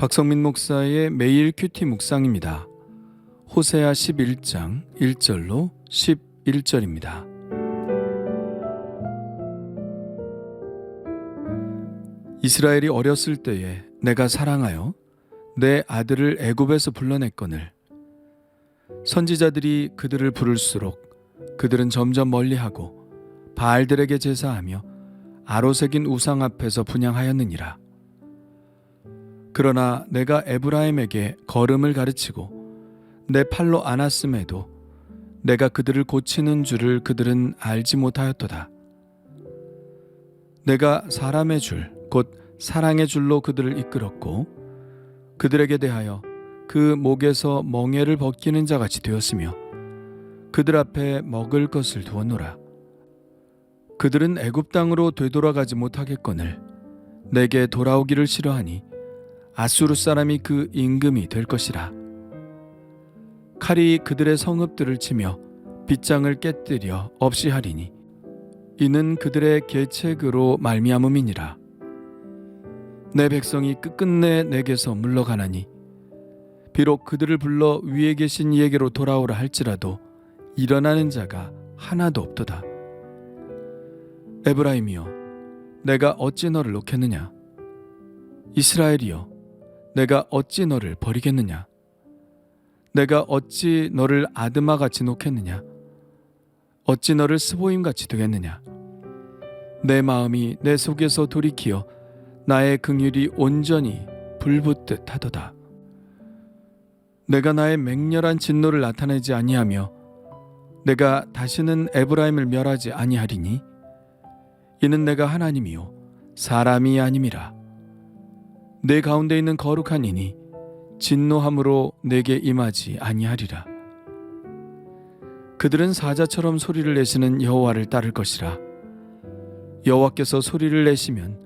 박성민 목사의 매일 큐티 묵상입니다. 호세아 11장 1절로 11절입니다. 이스라엘이 어렸을 때에 내가 사랑하여 내 아들을 애굽에서 불러냈거늘 선지자들이 그들을 부를수록 그들은 점점 멀리하고 바알들에게 제사하며 아로새긴 우상 앞에서 분양하였느니라. 그러나 내가 에브라임에게 걸음을 가르치고 내 팔로 안았음에도 내가 그들을 고치는 줄을 그들은 알지 못하였도다. 내가 사람의 줄, 곧 사랑의 줄로 그들을 이끌었고 그들에게 대하여 그 목에서 멍에를 벗기는 자 같이 되었으며 그들 앞에 먹을 것을 두었노라. 그들은 애굽 땅으로 되돌아가지 못하겠거늘 내게 돌아오기를 싫어하니 아수르 사람이 그 임금이 될 것이라. 칼이 그들의 성읍들을 치며 빗장을 깨뜨려 없이 하리니 이는 그들의 계책으로 말미암음이니라. 내 백성이 끝끝내 내게서 물러가나니 비록 그들을 불러 위에 계신 이에게로 돌아오라 할지라도 일어나는 자가 하나도 없도다. 에브라임이여, 내가 어찌 너를 놓겠느냐? 이스라엘이여, 내가 어찌 너를 버리겠느냐? 내가 어찌 너를 아드마 같이 놓겠느냐? 어찌 너를 스보임 같이 두겠느냐? 내 마음이 내 속에서 돌이키어 나의 긍휼이 온전히 불붙듯 하도다. 내가 나의 맹렬한 진노를 나타내지 아니하며 내가 다시는 에브라임을 멸하지 아니하리니 이는 내가 하나님이요 사람이 아님이라 내 가운데 있는 거룩한 이니 진노함으로 내게 임하지 아니하리라. 그들은 사자처럼 소리를 내시는 여호와를 따를 것이라. 여호와께서 소리를 내시면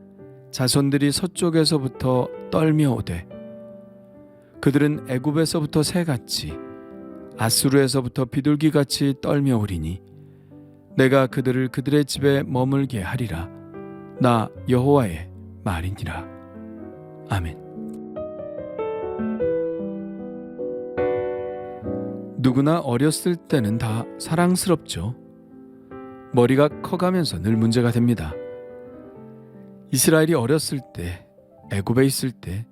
자손들이 서쪽에서부터 떨며 오되 그들은 애굽에서부터 새같이 아수르에서부터 비둘기같이 떨며 오리니 내가 그들을 그들의 집에 머물게 하리라. 나 여호와의 말이니라 아멘. 누구나 어렸을 때는 다 사랑스럽죠. 머리가 커가면서 늘 문제가 됩니다. 이스라엘이 어렸을 때 애굽에 있을 때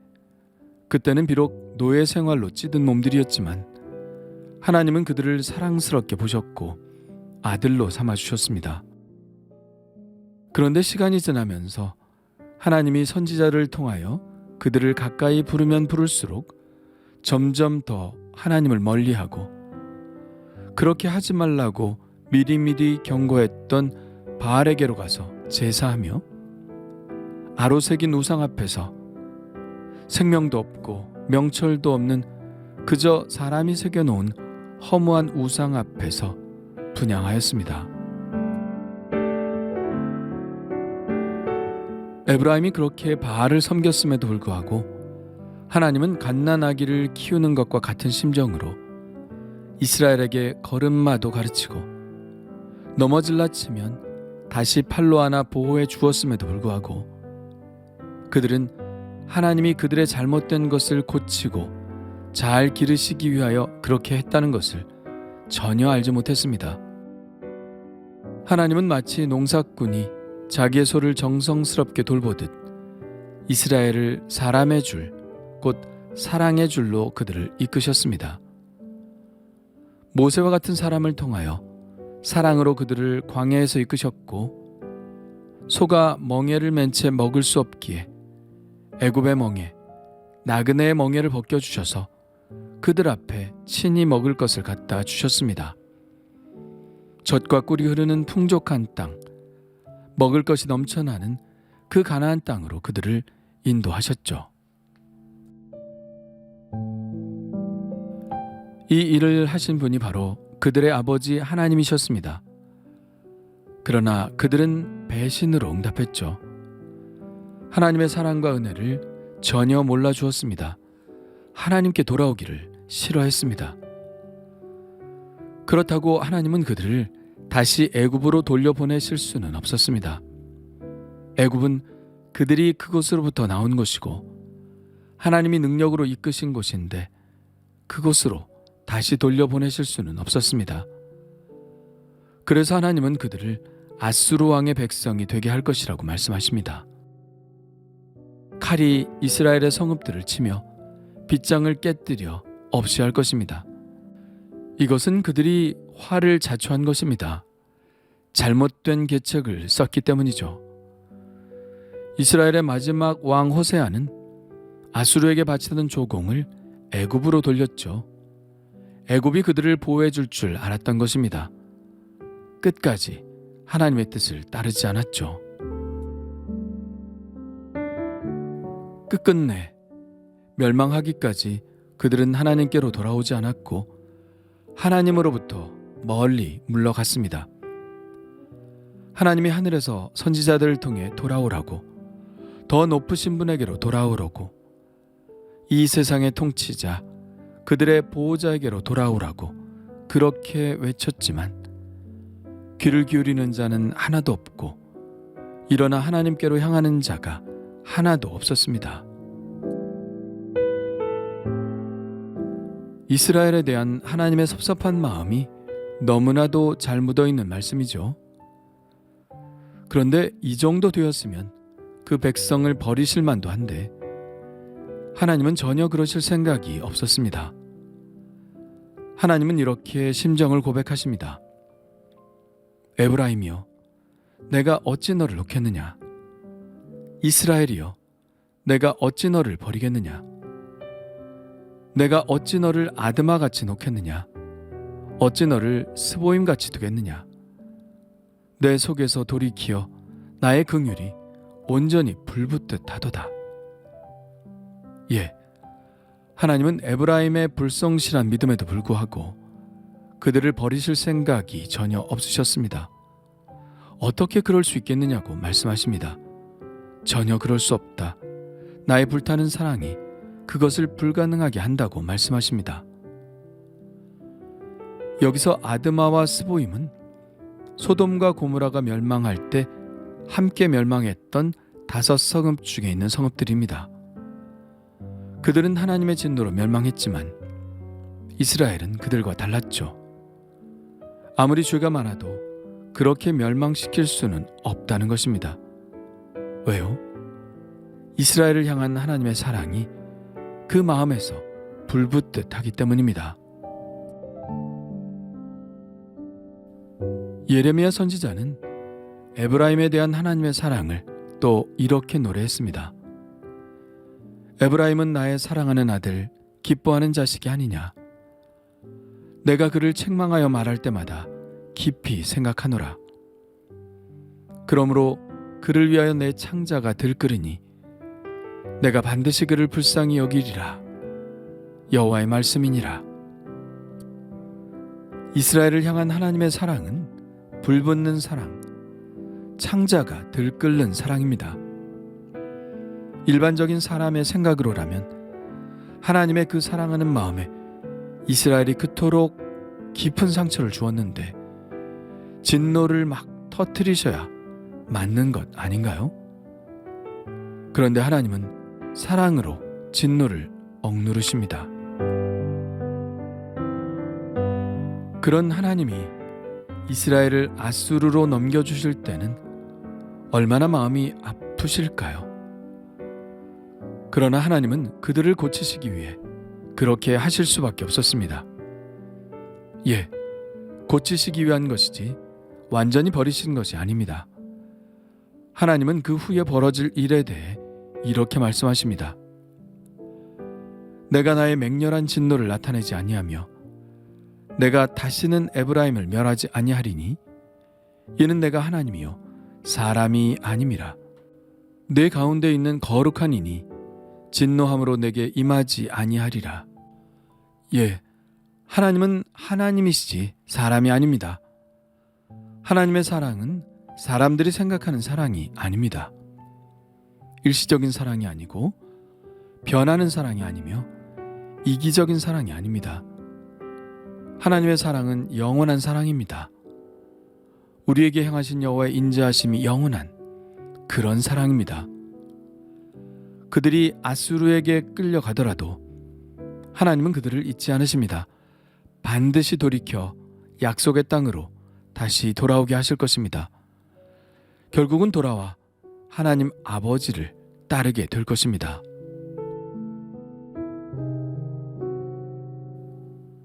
그때는 비록 노예 생활로 찌든 몸들이었지만 하나님은 그들을 사랑스럽게 보셨고 아들로 삼아 주셨습니다. 그런데 시간이 지나면서 하나님이 선지자를 통하여 그들을 가까이 부르면 부를수록 점점 더 하나님을 멀리하고 그렇게 하지 말라고 미리미리 경고했던 바알에게로 가서 제사하며 아로새긴 우상 앞에서 생명도 없고 명철도 없는 그저 사람이 새겨놓은 허무한 우상 앞에서 분양하였습니다. 에브라임이 그렇게 바알을 섬겼음에도 불구하고 하나님은 갓난아기를 키우는 것과 같은 심정으로 이스라엘에게 걸음마도 가르치고 넘어질라 치면 다시 팔로 안아 보호해 주었음에도 불구하고 그들은 하나님이 그들의 잘못된 것을 고치고 잘 기르시기 위하여 그렇게 했다는 것을 전혀 알지 못했습니다. 하나님은 마치 농사꾼이 자기의 소를 정성스럽게 돌보듯 이스라엘을 사람의 줄, 곧 사랑의 줄로 그들을 이끄셨습니다. 모세와 같은 사람을 통하여 사랑으로 그들을 광야에서 이끄셨고 소가 멍에를 맨 채 먹을 수 없기에 애굽의 멍에 나그네의 멍에를 벗겨 주셔서 그들 앞에 친히 먹을 것을 갖다 주셨습니다. 젖과 꿀이 흐르는 풍족한 땅, 먹을 것이 넘쳐나는 그 가나안 땅으로 그들을 인도하셨죠. 이 일을 하신 분이 바로 그들의 아버지 하나님이셨습니다. 그러나 그들은 배신으로 응답했죠. 하나님의 사랑과 은혜를 전혀 몰라 주었습니다. 하나님께 돌아오기를 싫어했습니다. 그렇다고 하나님은 그들을 다시 애굽으로 돌려보내실 수는 없었습니다. 애굽은 그들이 그곳으로부터 나온 곳이고 하나님이 능력으로 이끄신 곳인데 그곳으로 다시 돌려보내실 수는 없었습니다. 그래서 하나님은 그들을 아수르 왕의 백성이 되게 할 것이라고 말씀하십니다. 칼이 이스라엘의 성읍들을 치며 빗장을 깨뜨려 없이 할 것입니다. 이것은 그들이 화를 자초한 것입니다. 잘못된 계책을 썼기 때문이죠. 이스라엘의 마지막 왕 호세아는 아수르에게 바치던 조공을 애굽으로 돌렸죠. 애굽이 그들을 보호해 줄 줄 알았던 것입니다. 끝까지 하나님의 뜻을 따르지 않았죠. 끝끝내 멸망하기까지 그들은 하나님께로 돌아오지 않았고 하나님으로부터 멀리 물러갔습니다. 하나님이 하늘에서 선지자들을 통해 돌아오라고 더 높으신 분에게로 돌아오라고 이 세상의 통치자 그들의 보호자에게로 돌아오라고 그렇게 외쳤지만 귀를 기울이는 자는 하나도 없고 일어나 하나님께로 향하는 자가 하나도 없었습니다. 이스라엘에 대한 하나님의 섭섭한 마음이 너무나도 잘 묻어 있는 말씀이죠. 그런데 이 정도 되었으면 그 백성을 버리실 만도 한데 하나님은 전혀 그러실 생각이 없었습니다. 하나님은 이렇게 심정을 고백하십니다. 에브라임이여, 내가 어찌 너를 놓겠느냐? 이스라엘이여, 내가 어찌 너를 버리겠느냐? 내가 어찌 너를 아드마 같이 놓겠느냐? 어찌 너를 스보임 같이 두겠느냐? 내 속에서 돌이키어 나의 긍휼이 온전히 불붙듯 하도다. 예. 하나님은 에브라임의 불성실한 믿음에도 불구하고 그들을 버리실 생각이 전혀 없으셨습니다. 어떻게 그럴 수 있겠느냐고 말씀하십니다. 전혀 그럴 수 없다. 나의 불타는 사랑이 그것을 불가능하게 한다고 말씀하십니다. 여기서 아드마와 스보임은 소돔과 고무라가 멸망할 때 함께 멸망했던 다섯 성읍 중에 있는 성읍들입니다. 그들은 하나님의 진노로 멸망했지만 이스라엘은 그들과 달랐죠. 아무리 죄가 많아도 그렇게 멸망시킬 수는 없다는 것입니다. 왜요? 이스라엘을 향한 하나님의 사랑이 그 마음에서 불붙듯 하기 때문입니다. 예레미야 선지자는 에브라임에 대한 하나님의 사랑을 또 이렇게 노래했습니다. 에브라임은 나의 사랑하는 아들, 기뻐하는 자식이 아니냐. 내가 그를 책망하여 말할 때마다 깊이 생각하노라. 그러므로 그를 위하여 내 창자가 들끓으니 내가 반드시 그를 불쌍히 여기리라. 여호와의 말씀이니라. 이스라엘을 향한 하나님의 사랑은 불붙는 사랑, 창자가 들끓는 사랑입니다. 일반적인 사람의 생각으로라면 하나님의 그 사랑하는 마음에 이스라엘이 그토록 깊은 상처를 주었는데 진노를 막 터트리셔야 맞는 것 아닌가요? 그런데 하나님은 사랑으로 진노를 억누르십니다. 그런 하나님이 이스라엘을 아수르로 넘겨주실 때는 얼마나 마음이 아프실까요? 그러나 하나님은 그들을 고치시기 위해 그렇게 하실 수밖에 없었습니다. 예, 고치시기 위한 것이지 완전히 버리신 것이 아닙니다. 하나님은 그 후에 벌어질 일에 대해 이렇게 말씀하십니다. 내가 나의 맹렬한 진노를 나타내지 아니하며 내가 다시는 에브라임을 멸하지 아니하리니 이는 내가 하나님이요 사람이 아님이라. 내 가운데 있는 거룩한 이니 진노함으로 내게 임하지 아니하리라. 예 하나님은 하나님이시지 사람이 아닙니다. 하나님의 사랑은 사람들이 생각하는 사랑이 아닙니다 일시적인 사랑이 아니고 변하는 사랑이 아니며 이기적인 사랑이 아닙니다. 하나님의 사랑은 영원한 사랑입니다. 우리에게 행하신 여호와의 인자하심이 영원한 그런 사랑입니다. 그들이 아수르에게 끌려가더라도 하나님은 그들을 잊지 않으십니다. 반드시 돌이켜 약속의 땅으로 다시 돌아오게 하실 것입니다. 결국은 돌아와 하나님 아버지를 따르게 될 것입니다.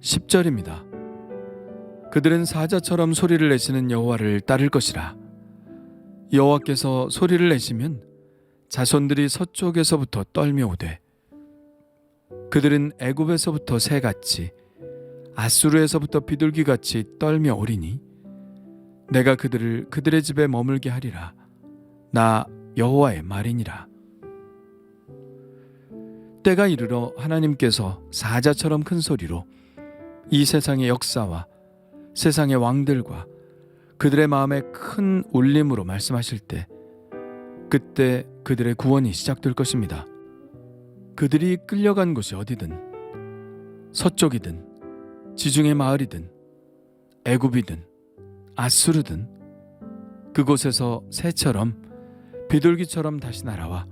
10절입니다. 그들은 사자처럼 소리를 내시는 여호와를 따를 것이라. 여호와께서 소리를 내시면 자손들이 서쪽에서부터 떨며 오되 그들은 애굽에서부터 새같이 아수르에서부터 비둘기같이 떨며 오리니 내가 그들을 그들의 집에 머물게 하리라 나 여호와의 말이니라 때가 이르러 하나님께서 사자처럼 큰 소리로 이 세상의 역사와 세상의 왕들과 그들의 마음에 큰 울림으로 말씀하실 때 그때 그들의 구원이 시작될 것입니다. 그들이 끌려간 곳이 어디든 서쪽이든 지중해 마을이든 애굽이든 아수르든 그곳에서 새처럼 비둘기처럼 다시 날아와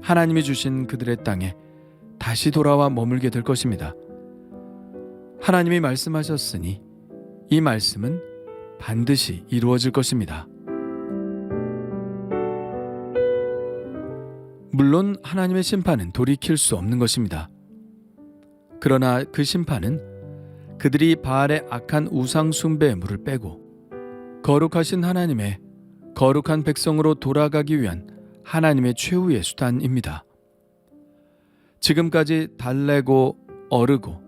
하나님이 주신 그들의 땅에 다시 돌아와 머물게 될 것입니다. 하나님이 말씀하셨으니 이 말씀은 반드시 이루어질 것입니다. 물론 하나님의 심판은 돌이킬 수 없는 것입니다. 그러나 그 심판은 그들이 바알의 악한 우상 숭배의 물을 빼고 거룩하신 하나님의 거룩한 백성으로 돌아가기 위한 하나님의 최후의 수단입니다. 지금까지 달래고 어르고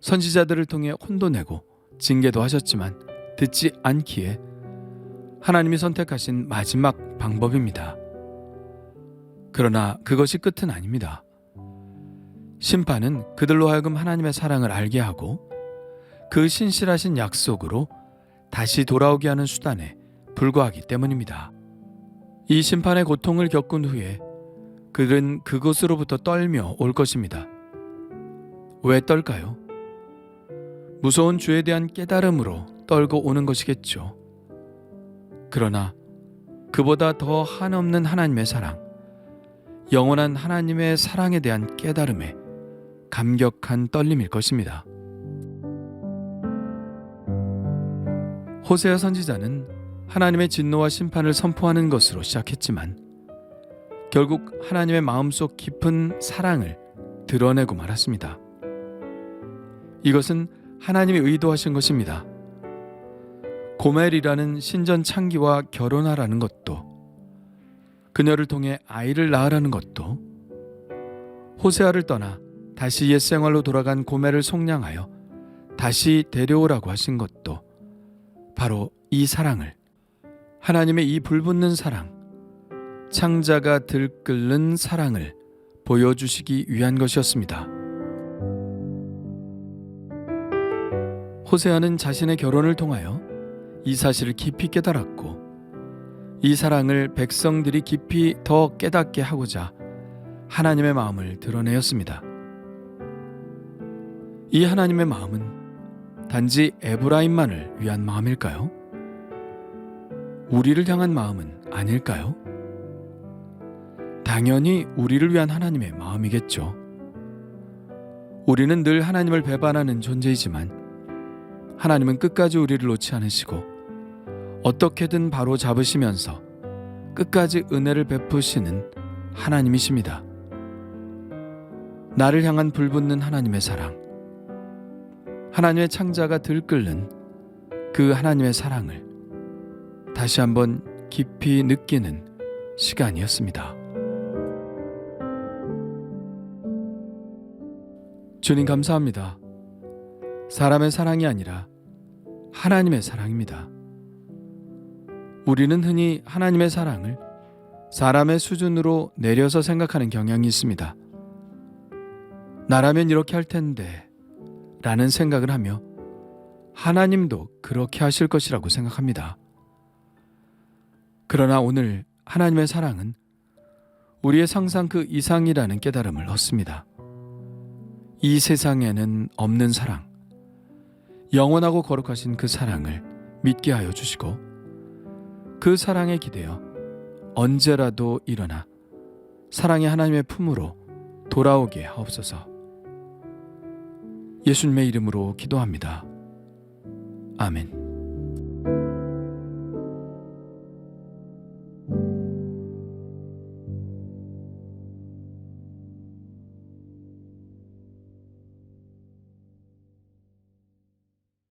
선지자들을 통해 혼도 내고 징계도 하셨지만 듣지 않기에 하나님이 선택하신 마지막 방법입니다. 그러나 그것이 끝은 아닙니다. 심판은 그들로 하여금 하나님의 사랑을 알게 하고 그 신실하신 약속으로 다시 돌아오게 하는 수단에 불과하기 때문입니다. 이 심판의 고통을 겪은 후에 그들은 그곳으로부터 떨며 올 것입니다. 왜 떨까요? 무서운 죄에 대한 깨달음으로 떨고 오는 것이겠죠. 그러나 그보다 더 한없는 하나님의 사랑, 영원한 하나님의 사랑에 대한 깨달음에 감격한 떨림일 것입니다. 호세아 선지자는 하나님의 진노와 심판을 선포하는 것으로 시작했지만 결국 하나님의 마음속 깊은 사랑을 드러내고 말았습니다. 이것은 하나님이 의도하신 것입니다. 고멜이라는 신전 창기와 결혼하라는 것도 그녀를 통해 아이를 낳으라는 것도 호세아를 떠나 다시 옛 생활로 돌아간 고멜을 속량하여 다시 데려오라고 하신 것도 바로 이 사랑을 하나님의 이 불붙는 사랑 창자가 들끓는 사랑을 보여주시기 위한 것이었습니다. 호세아는 자신의 결혼을 통하여 이 사실을 깊이 깨달았고 이 사랑을 백성들이 깊이 더 깨닫게 하고자 하나님의 마음을 드러내었습니다. 이 하나님의 마음은 단지 에브라임만을 위한 마음일까요? 우리를 향한 마음은 아닐까요? 당연히 우리를 위한 하나님의 마음이겠죠. 우리는 늘 하나님을 배반하는 존재이지만 하나님은 끝까지 우리를 놓지 않으시고 어떻게든 바로 잡으시면서 끝까지 은혜를 베푸시는 하나님이십니다. 나를 향한 불붙는 하나님의 사랑, 하나님의 창자가 들끓는 그 하나님의 사랑을 다시 한번 깊이 느끼는 시간이었습니다. 주님 감사합니다. 사람의 사랑이 아니라 하나님의 사랑입니다. 우리는 흔히 하나님의 사랑을 사람의 수준으로 내려서 생각하는 경향이 있습니다. 나라면 이렇게 할 텐데 라는 생각을 하며 하나님도 그렇게 하실 것이라고 생각합니다. 그러나 오늘 하나님의 사랑은 우리의 상상 그 이상이라는 깨달음을 얻습니다. 이 세상에는 없는 사랑, 영원하고 거룩하신 그 사랑을 믿게 하여 주시고 그 사랑에 기대어 언제라도 일어나 사랑의 하나님의 품으로 돌아오게 하옵소서. 예수님의 이름으로 기도합니다. 아멘.